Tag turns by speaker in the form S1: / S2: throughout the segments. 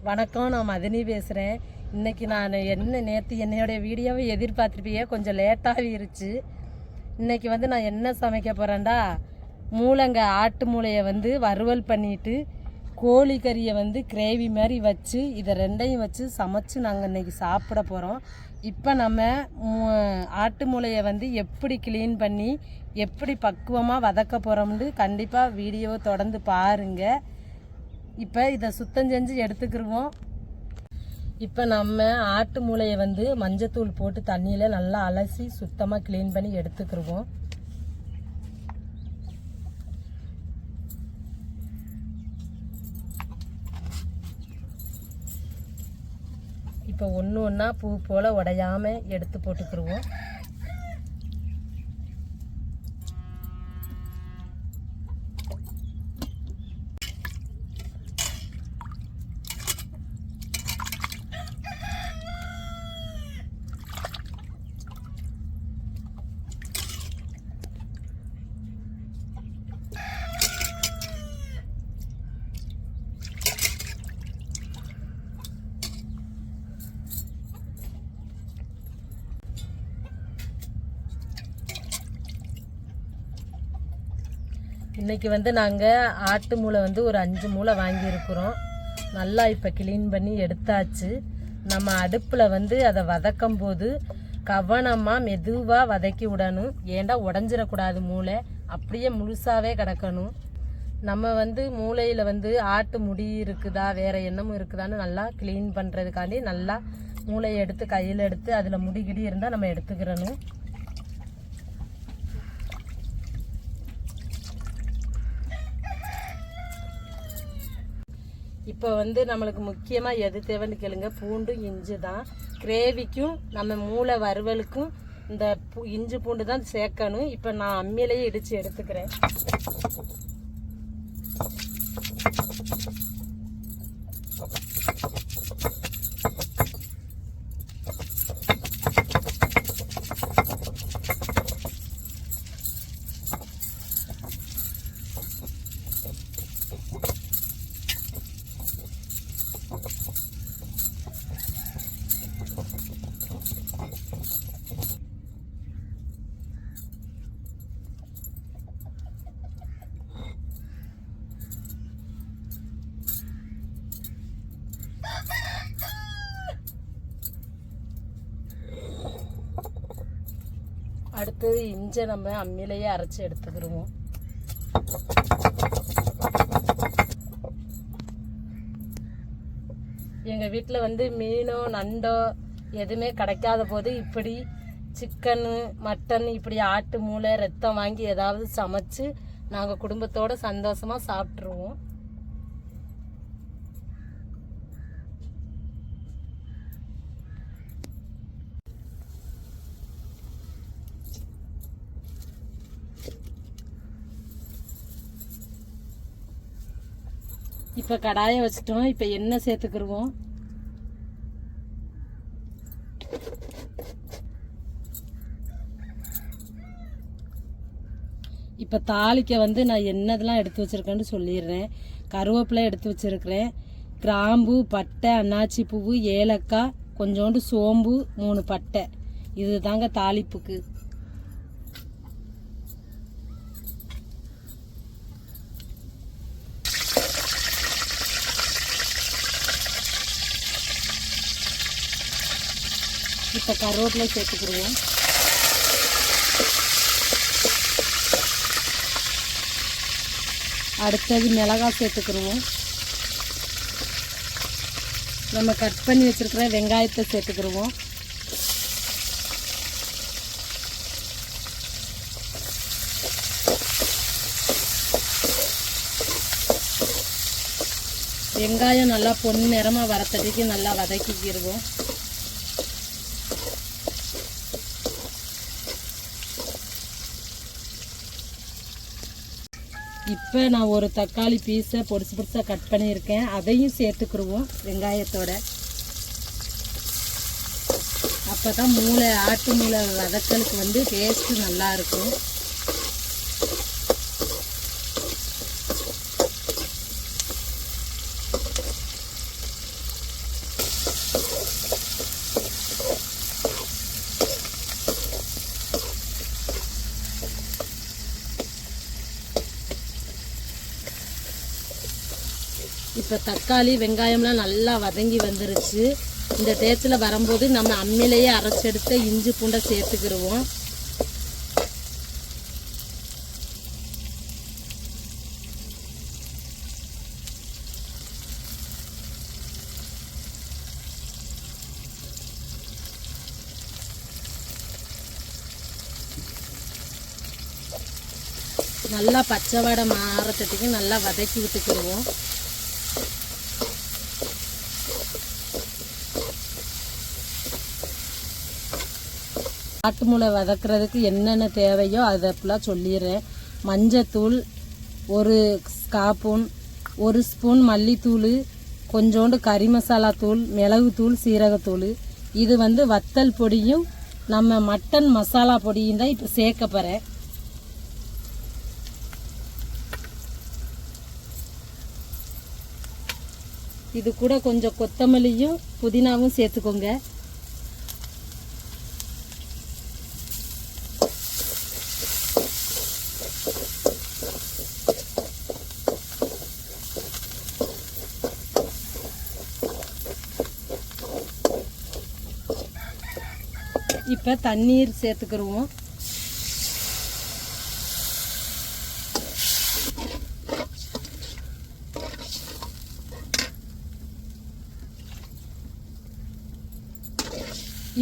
S1: வணக்கம் நான் மதினி பேசுகிறேன் இன்னைக்கு நான் என்ன நேற்று என்னுடைய வீடியோவை எதிர்பார்த்துருப்பீங்க கொஞ்சம் லேட்டாகிருச்சு இன்னைக்கு வந்து நான் என்ன சமைக்க போகிறேன்டா மூளைங்க ஆட்டு மூளையை வந்து வறுவல் பண்ணிட்டு கோழி கறியை வந்து கிரேவி மாதிரி வச்சு இதை ரெண்டையும் வச்சு சமைச்சு நாங்கள் இன்னைக்கு சாப்பிட போகிறோம் இப்போ நம்ம மூ- ஆட்டு மூளையை வந்து எப்படி க்ளீன் பண்ணி எப்படி பக்குவமாக வதக்க போகிறோம்னு கண்டிப்பாக வீடியோவை தொடர்ந்து பாருங்கள் இப்போ இதை சுத்தம் செஞ்சு எடுத்துக்கிருவோம். இப்போ நம்ம ஆட்டு மூளையை வந்து மஞ்சத்தூள் போட்டு தண்ணியில் நல்லா அலசி சுத்தமாக க்ளீன் பண்ணி எடுத்துக்கிருவோம். இப்போ ஒன்று ஒன்றா பூ போல் உடையாம எடுத்து போட்டுக்கிருவோம். இன்றைக்கி வந்து நாங்கள் ஆட்டு மூளை வந்து ஒரு அஞ்சு மூளை வாங்கியிருக்கிறோம். நல்லா இப்போ க்ளீன் பண்ணி எடுத்தாச்சு. நம்ம அடுப்பில் வந்து அதை வதக்கும் போது கவனமாக மெதுவாக வதக்கி விடணும். ஏன்டா உடஞ்சிடக்கூடாது மூளை? அப்படியே முழுசாகவே கிடக்கணும். நம்ம வந்து மூளையில் வந்து ஆட்டு முடி இருக்குதா வேறு என்னமும் இருக்குதான்னு நல்லா க்ளீன் பண்ணுறதுக்காண்டி நல்லா மூளையை எடுத்து கையில் எடுத்து அதில் முடிகிடி இருந்தால் நம்ம எடுத்துக்கிறணும். இப்போ வந்து நம்மளுக்கு முக்கியமாக எது தேவைன்னு கேளுங்க. பூண்டு இஞ்சி தான். கிரேவிக்கும் நம்ம மூளை வறுவலுக்கும் இந்த பூ இஞ்சி பூண்டு தான் சேர்க்கணும். இப்போ நான் அம்மியிலேயே இடித்து எடுத்துக்கிறேன். அடுத்தது இஞ்சை நம்ம அம்மியிலேயே அரைச்சி எடுத்துக்கிருவோம். எங்கள் வீட்டில் வந்து மீனோ நண்டோ எதுவுமே கிடைக்காத போது இப்படி சிக்கனு மட்டன் இப்படி ஆட்டு மூளை ரத்தம் வாங்கி ஏதாவது சமைச்சு நாங்கள் குடும்பத்தோட சந்தோஷமாக சாப்பிட்ருவோம் இப்போ கடாயை வச்சுட்டோம். இப்போ எண்ணெய் சேர்த்துக்கிருவோம். இப்போ தாளிக்க வந்து நான் என்னதெல்லாம் எடுத்து வச்சிருக்கேன்னு சொல்லிடுறேன். கருவேப்பிலை எடுத்து வச்சுருக்கிறேன். கிராம்பு பட்டை அன்னாச்சி பூவு ஏலக்காய் கொஞ்சோண்டு சோம்பு மூணு பட்டை. இது தாங்க தாளிப்புக்கு. இப்போ கருவேப்பிலை சேர்த்துக்கிடுவோம். அடுத்தது மிளகாய் சேர்த்துக்கிடுவோம். நம்ம கட் பண்ணி வச்சுருக்கிற வெங்காயத்தை சேர்த்துக்கிடுவோம். வெங்காயம் நல்லா பொன் நிறமாக வரத்தடிக்கு நல்லா வதக்கிக்கிடுவோம். இப்போ நான் ஒரு தக்காளி பீஸை பொடிசு பொடிசாக கட் பண்ணியிருக்கேன். அதையும் சேர்த்துக்கிடுவோம் வெங்காயத்தோட. அப்போ தான் மூளை ஆட்டு மூளை வதக்கலுக்கு வந்து டேஸ்ட்டு நல்லாயிருக்கும் இப்போ தக்காளி வெங்காயம்லாம் நல்லா வதங்கி வந்துருச்சு. இந்த டேஸ்ட்டில் வரும்போது நம்ம அம்மிலேயே அரைச்செடுத்த இஞ்சி பூண்டை சேர்த்துக்கிடுவோம் நல்லா பச்சை வடை மாறத்தட்டுக்கு நல்லா வதக்கி விட்டுக்கிடுவோம் நாட்டு மூளை வதக்குறதுக்கு என்னென்ன தேவையோ அதை ஃபுல்லாக சொல்லிடுறேன். மஞ்சத்தூள் ஒரு ஸ்காப்பூன் ஒரு ஸ்பூன் மல்லித்தூள் கொஞ்சோண்டு கறி மசாலா தூள் மிளகுத்தூள் சீரகத்தூள். இது வந்து வத்தல் பொடியும் நம்ம மட்டன் மசாலா பொடியும் தான் இப்போ சேர்க்க போகிறேன் இது கூட கொஞ்சம் கொத்தமல்லியும் புதினாவும் சேர்த்துக்கோங்க. இப்போ தண்ணீர் சேர்த்துக்கிடுவோம்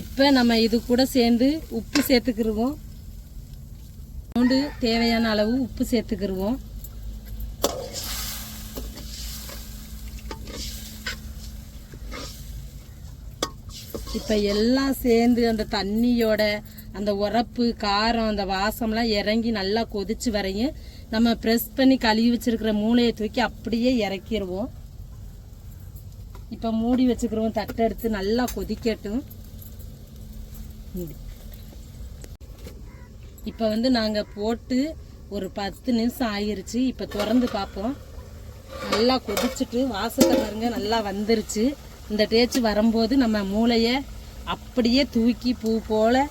S1: இப்போ நம்ம இது கூட சேர்ந்து உப்பு சேர்த்துக்கிருவோம். பூண்டு தேவையான அளவு உப்பு சேர்த்துக்கிருவோம். இப்போ எல்லாம் சேர்ந்து அந்த தண்ணியோட அந்த உரப்பு காரம் அந்த வாசம்லாம் இறங்கி நல்லா கொதிச்சு வரையும் நம்ம ப்ரெஸ் பண்ணி கழுவி வச்சுருக்கிற மூளையை தூக்கி அப்படியே இறக்கிடுவோம் இப்போ மூடி வச்சுக்கிறோம் தட்டை எடுத்து நல்லா கொதிக்கட்டும். இப்போ வந்து நாங்கள் போட்டு ஒரு பத்து நிமிஷம் ஆயிருச்சு. இப்போ திறந்து பார்ப்போம். நல்லா கொதிச்சுட்டு வாசத்தை பாருங்க நல்லா வந்துருச்சு. இந்த டேச்சு வரும்போது நம்ம மூளையை அப்படியே தூக்கி பூ போல்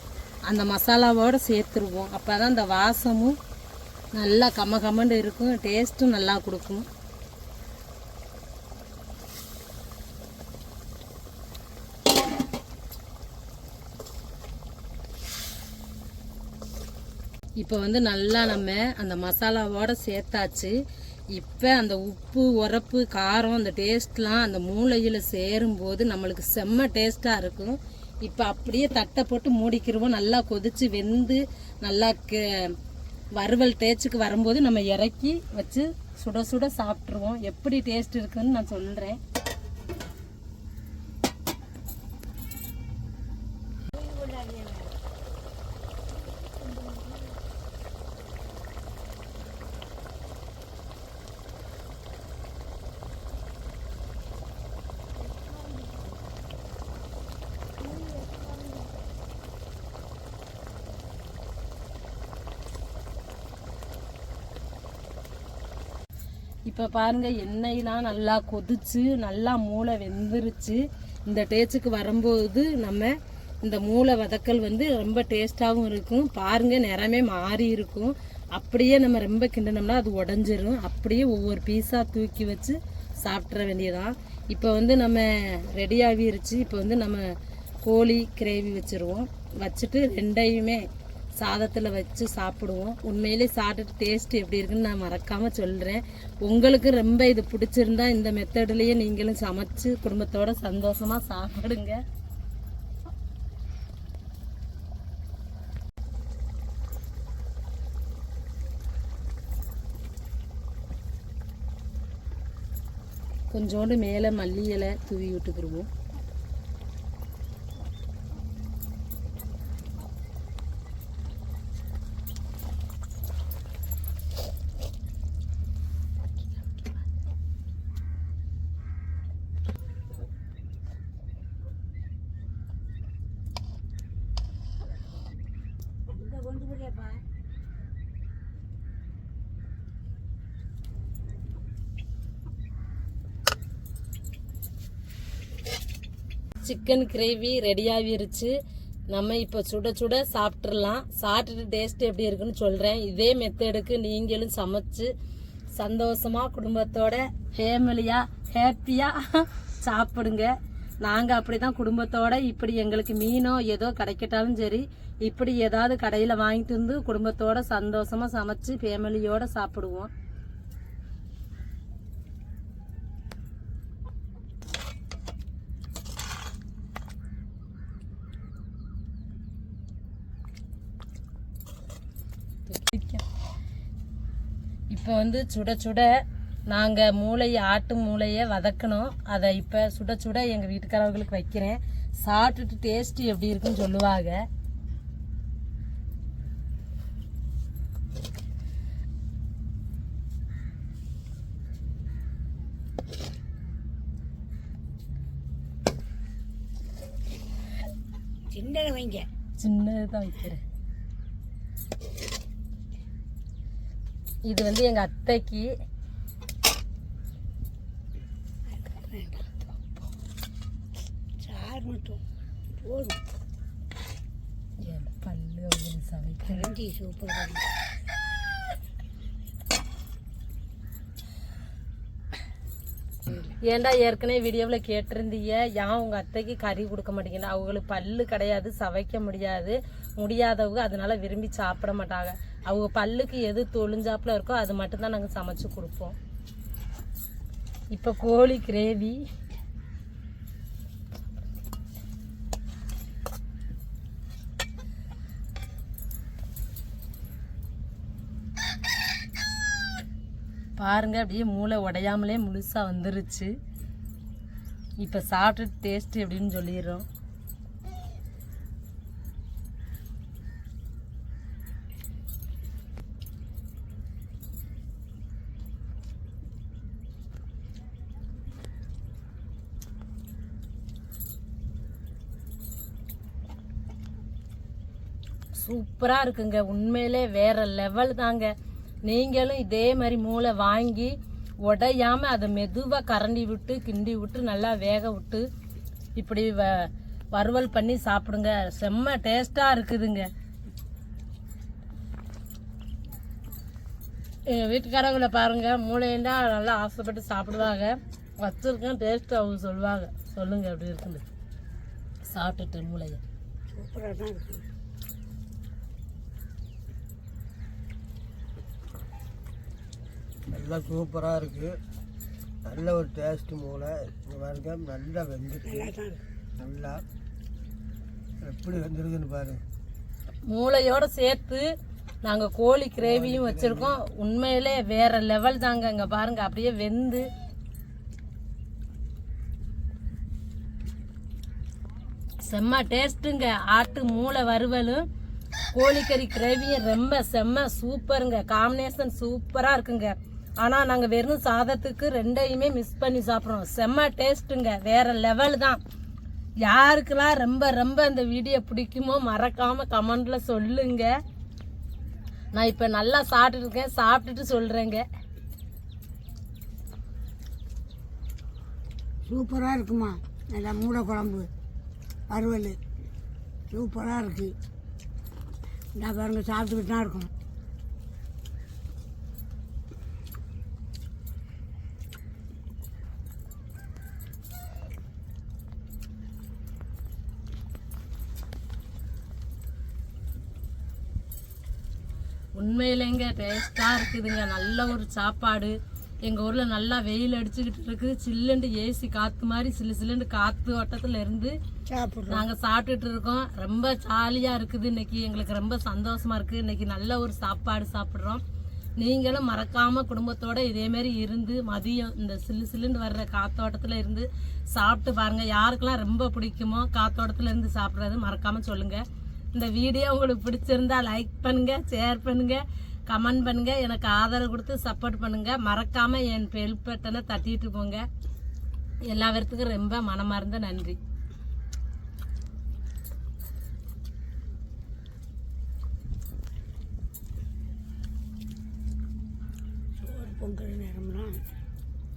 S1: அந்த மசாலாவோடு சேர்த்துருவோம். அப்போ தான் அந்த வாசமும் நல்லா கம கமண்டு இருக்கும். டேஸ்ட்டும் நல்லா கொடுக்கும். இப்போ வந்து நல்லா நம்ம அந்த மசாலாவோடு சேர்த்தாச்சு. இப்போ அந்த உப்பு உரப்பு காரம் அந்த டேஸ்ட்லாம் அந்த மூளையில் சேரும்போது நம்மளுக்கு செம்ம டேஸ்ட்டாக இருக்கும். இப்போ அப்படியே தட்டை போட்டு மூடிக்கிருவோம். நல்லா கொதித்து வெந்து நல்லா கே- வறுவல் டேஸ்ட்டுக்கு வரும்போது நம்ம இறக்கி வச்சு சுட சுட சாப்பிட்ருவோம் எப்படி டேஸ்ட் இருக்குதுன்னு நான் சொல்கிறேன் இப்போ பாருங்க எண்ணெயெலாம் நல்லா கொதிச்சு நல்லா மூளை வெந்துருச்சு. இந்த டேஸ்ட்டுக்கு வரும்போது நம்ம இந்த மூளை வதக்கல் வந்து ரொம்ப டேஸ்ட்டாகவும் இருக்கும். பாருங்கள் நிறமே மாறி இருக்கும். அப்படியே நம்ம ரொம்ப கிண்டினோம்னா அது உடஞ்சிரும். அப்படியே ஒவ்வொரு பீஸாக தூக்கி வச்சு சாப்பிட்ற வேண்டியதான் இப்போ வந்து நம்ம ரெடி ஆகிருச்சு. இப்போ வந்து நம்ம கோழி கிரேவி வச்சுருவோம். வச்சுட்டு ரெண்டையுமே சாதத்தில் வச்சு சாப்பிடுவோம். உண்மையிலே சாப்பிட்டு டேஸ்ட் எப்படி இருக்குன்னு நான் மறக்காமல் சொல்கிறேன் உங்களுக்கு ரொம்ப இது பிடிச்சிருந்தா இந்த மெத்தட்லேயே நீங்களும் சமைச்சு குடும்பத்தோட சந்தோஷமாக சாப்பிடுங்க. கொஞ்சோண்டு மேலே மல்லி இலை தூவி விட்டுக்கிருவோம் சிக்கன் கிரேவி ரெடி ஆகிருச்சு நம்ம இப்போ சுட சுட சாப்பிட்றலாம் சாப்பிட்டுட்டு டேஸ்ட் எப்படி இருக்குன்னு சொல்கிறேன் இதே மெத்தடுக்கு நீங்களும் சமைச்சு சந்தோஷமாக குடும்பத்தோட ஃபேமிலியாக ஹாப்பியாக சாப்பிடுங்க. நாங்கள் அப்படி தான் குடும்பத்தோட இப்படி எங்களுக்கு மீனோ ஏதோ கிடைக்கட்டாலும் சரி இப்படி ஏதாவது கடையில் வாங்கிட்டு வந்து குடும்பத்தோட சந்தோஷமாக சமைச்சு ஃபேமிலியோட சாப்பிடுவோம். இப்போ வந்து சுட சுட நாங்கள் மூளையை ஆட்டு மூளையை வதக்கணும். அதை இப்போ சுட சுட எங்கள் வீட்டுக்காரவங்களுக்கு வைக்கிறேன். சாப்பிட்டுட்டு டேஸ்ட் எப்படி இருக்குன்னு சொல்லுவாங்க.
S2: சின்னதை வைங்க.
S1: சின்னது தான் வைக்கிறேன். இது வந்து எங்கள் அத்தைக்கு
S2: சார் போதும்
S1: பல்லு அப்படின்னு சமைக்கிறேன் ஏன்டா ஏற்கனவே வீடியோவில் கேட்டிருந்தீங்க? ஏன் உங்கள் அத்தைக்கு கறி கொடுக்க மாட்டேங்கிற அவங்களுக்கு பல்லு கிடையாது சவைக்க முடியாது முடியாதவங்க அதனால விரும்பி சாப்பிட மாட்டாங்க. அவங்க பல்லுக்கு எது தொழிஞ்சாப்புல இருக்கோ அது மட்டும்தான் நாங்கள் சமைச்சு கொடுப்போம். இப்போ கோழி கிரேவி. பாருங்க அப்படியே மூளை உடையாமலே முழுசாக வந்துருச்சு. இப்போ சாப்பிட்டு டேஸ்ட் எப்படின்னு சொல்லிடுறோம். சூப்பராக இருக்குங்க. உண்மையிலே வேறு லெவல் தாங்க. நீங்களும் இதே மாதிரி மூளை வாங்கி உடையாமல் அதை மெதுவாக கரண்டி விட்டு கிண்டி விட்டு நல்லா வேக விட்டு இப்படி வ வறுவல் பண்ணி சாப்பிடுங்க. செம்ம டேஸ்ட்டாக இருக்குதுங்க. எங்கள் வீட்டுக்காரங்களை பாருங்கள் மூளையண்டா நல்லா ஆசைப்பட்டு சாப்பிடுவாங்க. வச்சுருக்கேன் டேஸ்ட்டு அவங்க சொல்லுவாங்க. சொல்லுங்கள் அப்படி இருக்குது சாப்பிட்டுட்டு மூளையை.
S2: சூப்பராக தான் இருக்குது
S3: நல்லா சூப்பராக இருக்குது நல்ல ஒரு டேஸ்ட் மூளை இங்கே பாருங்க நல்லா வெந்துருக்கு.
S2: நல்லா.
S3: எப்படி வெந்திருக்குன்னு பாருங்க
S1: மூளையோட சேர்த்து நாங்கள் கோழி கிரேவியும் வச்சுருக்கோம். உண்மையிலே வேற லெவல் தாங்க. இங்கே பாருங்க அப்படியே வெந்து. செம்ம டேஸ்ட்டுங்க ஆட்டு மூளை வறுவலும் கோழிக்கறி கிரேவியும் ரொம்ப செம்ம சூப்பருங்க. காம்பினேஷன் சூப்பராக இருக்குங்க. ஆனால் நாங்கள் வெறும் சாதத்துக்கு ரெண்டையுமே மிஸ் பண்ணி சாப்பிட்றோம். செம்ம டேஸ்ட்டுங்க வேறு லெவல் தான். யாருக்கெல்லாம் ரொம்ப ரொம்ப இந்த வீடியோ பிடிக்குமோ மறக்காமல் கமெண்டில் சொல்லுங்க. நான் இப்போ நல்லா சாப்பிட்டுருக்கேன் சாப்பிட்டுட்டு சொல்கிறேங்க
S2: சூப்பராக இருக்குமா? நல்லா மூளை குழம்பு. வறுவல். சூப்பராக இருக்குது நான் பாருங்கள் சாப்பிட்டுக்கிட்டு தான் இருக்கும்.
S1: உண்மையிலேங்க டேஸ்ட்டாக இருக்குதுங்க. நல்ல ஒரு சாப்பாடு. எங்கள் ஊரில் நல்லா வெயில் அடிச்சுக்கிட்டு இருக்குது. சில்லுண்டு ஏசி காற்று மாதிரி சில்லு சில்லுண்டு காற்று ஓட்டத்தில் இருந்து நாங்கள் சாப்பிட்டுட்டு இருக்கோம். ரொம்ப ஜாலியாக இருக்குது இன்னைக்கு. எங்களுக்கு ரொம்ப சந்தோஷமா இருக்குது இன்னைக்கு நல்ல ஒரு சாப்பாடு சாப்பிட்றோம். நீங்களும் மறக்காம குடும்பத்தோட இதே மாதிரி இருந்து மதியம் இந்த சில்லு சில்லுன்னு வர்ற காத்தோட்டத்தில் இருந்து சாப்பிட்டு பாருங்க. யாருக்கெல்லாம் ரொம்ப பிடிக்குமோ காத்தோட்டத்தில் இருந்து சாப்பிட்றது மறக்காம சொல்லுங்க. இந்த வீடியோ உங்களுக்கு பிடிச்சிருந்தா லைக் பண்ணுங்க ஷேர் பண்ணுங்க கமெண்ட் பண்ணுங்க. எனக்கு ஆதரவு கொடுத்து சப்போர்ட் பண்ணுங்க. மறக்காம என் பெல் பட்டனை தட்டிட்டு போங்க. எல்லா பேர்த்துக்கும் ரொம்ப மனமார்ந்த நன்றி.